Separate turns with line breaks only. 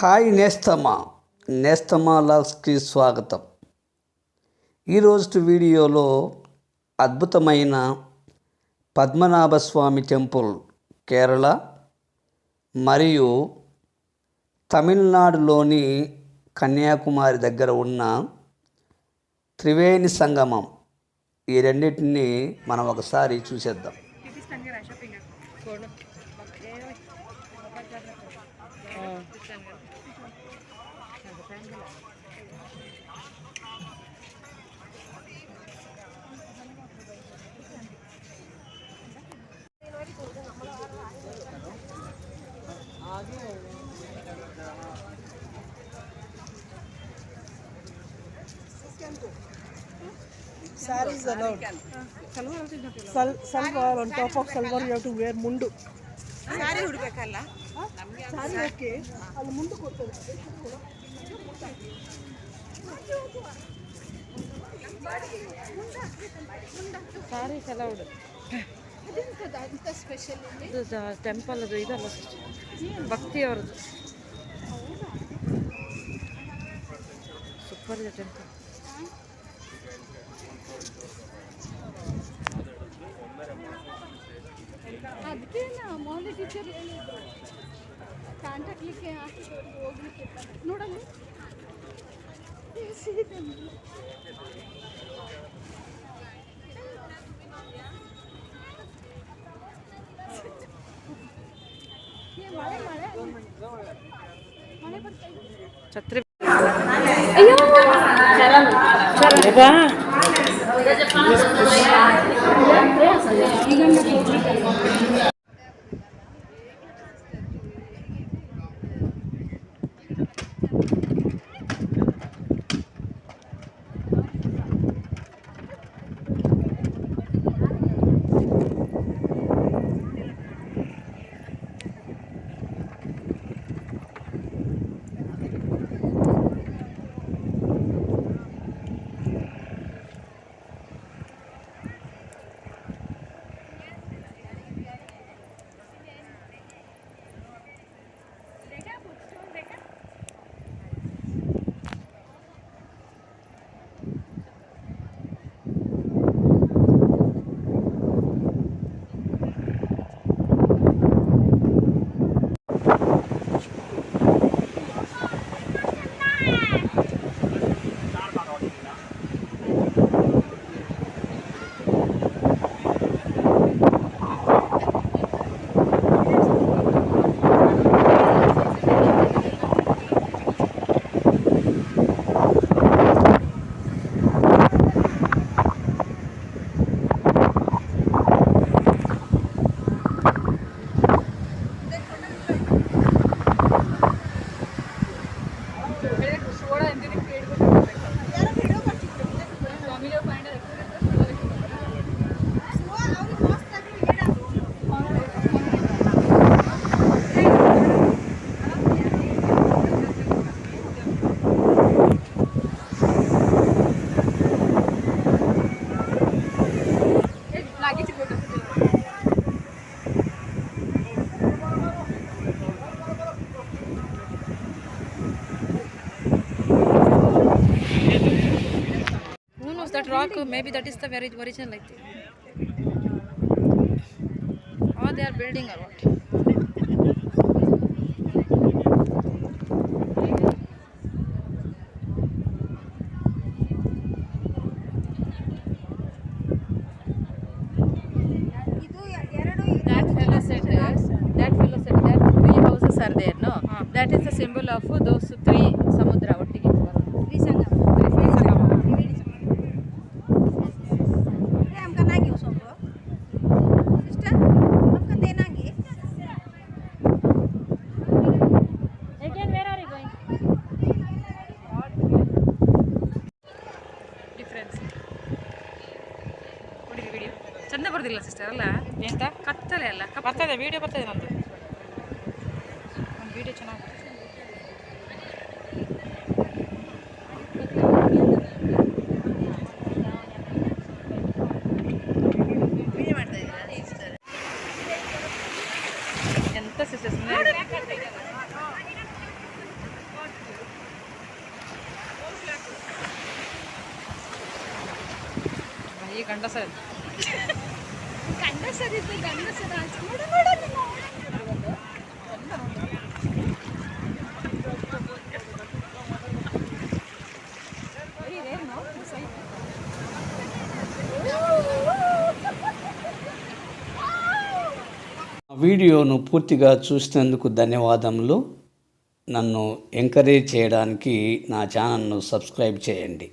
Hi నేస్తమా నేస్తమా లాగ్స్కి స్వాగతం. ఈరోజు వీడియోలో అద్భుతమైన పద్మనాభస్వామి టెంపుల్ కేరళ మరియు తమిళనాడులోని కన్యాకుమారి దగ్గర ఉన్న త్రివేణి సంగమం. ఈ రెండింటిని మనం ఒకసారి చూసేద్దాం.
Sari sarees allowed. Salwar on top of salwar you have to wear mundu.
Saree hudbekalla.
Sari okay ಅಲ್ಲಿ ಮುಂದೆ ಕೊಡ್ತಾರೆ
ಸಾರೀಸ್ ಸ್ಪೆಷಲಿ ಇದು ಟೆಂಪಲ್ ಅದು ಇದಲ್ಲ ಭಕ್ತಿ ಅವ್ರದ್ದು ಸೂಪರ್ ಇದೆ ಟೆಂಪಲ್
ಅದಕ್ಕೆ ನಾ ಮೌಲ್ಯ ಟೀಚರ್ ಹೇಳಿದ್ರು ಹಾಕ್ಲಿಕ್ಕೆ ಹೋಗ್ಲಿಕ್ಕೆ ನೋಡಲ್ಲಿ ಸೀದೆ ಏ, ಮಳೆ ಮಳೆ ಮಳೆ ಬರ್ತಾ ಇದೆ
ಛತ್ರಿ Who knows rock? Maybe that is the very original, I think. Or they are building or what?
That fellow said that, that fellow said three houses are there, no? That is the symbol of those
sister ಅಲ್ಲ? ಎಂತ? ಕತ್ತಲೆ ಅಲ್ಲ ಬರ್ತದೆ video ಬರ್ತದೆ ನಂದು. Video ಚೆನ್ನಾಗಿ ಎಂತ sisters ಈ ಗಂಡಸ ಸರ್
ಗಂಡ ಸರಿ ಇತ್ತು ಗಂಡ ಸರಿ ಆಚೆ ನೋಡು ನೋಡು ನೀನು.
వీడియోను పూర్తిగా చూసినందుకు ధన్యవాదములు నన్ను ఎంకరేజ్ చేయడానికి నా ఛానల్ను సబ్స్క్రైబ్ చేయండి